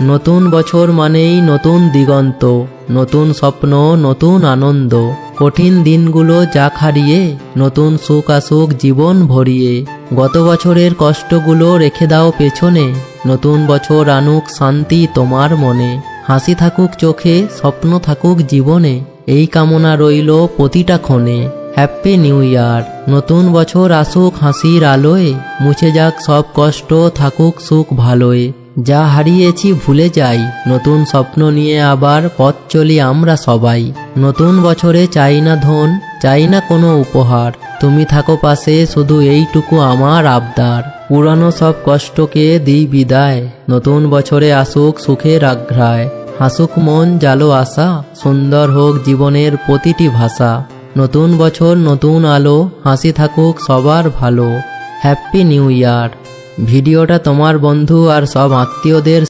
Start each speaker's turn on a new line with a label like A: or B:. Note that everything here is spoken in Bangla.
A: নতুন বছর মানেই নতুন দিগন্ত, নতুন স্বপ্ন, নতুন আনন্দ। কঠিন দিনগুলো যাক হারিয়ে নতুন সুখ আসুক জীবন ভরিয়ে। গত বছরের কষ্টগুলো রেখে দাও পেছনে, নতুন বছর আনুক শান্তি তোমার মনে। হাসি থাকুক চোখে, স্বপ্ন থাকুক জীবনে, এই কামনা রইল প্রতিটা ক্ষণে। Happy new year. নতুন বছর আসুক হাসির আলোয়, মুছে যাক সব কষ্ট, থাকুক সুখ ভালোয়। যা হারিয়েছি ভুলে যাই। নতুন স্বপ্ন নিয়ে আবার পথ চলি আমরা সবাই। নতুন বছরে চাই না ধন, চাই না কোনো উপহার। তুমি থাকো পাশে, শুধু এইটুকু আমার আবদার। পুরানো সব কষ্টকে দিই বিদায়। নতুন বছরে আসুক সুখের আঘ্রায়। হাসুক মন জালো আশা, সুন্দর হোক জীবনের প্রতিটি ভাষা। নতুন বছর, নতুন আলো, হাসি থাকুক সবার ভালো। Happy new year. ভিডিওটা তোমার বন্ধু আর সব আত্মীয়দের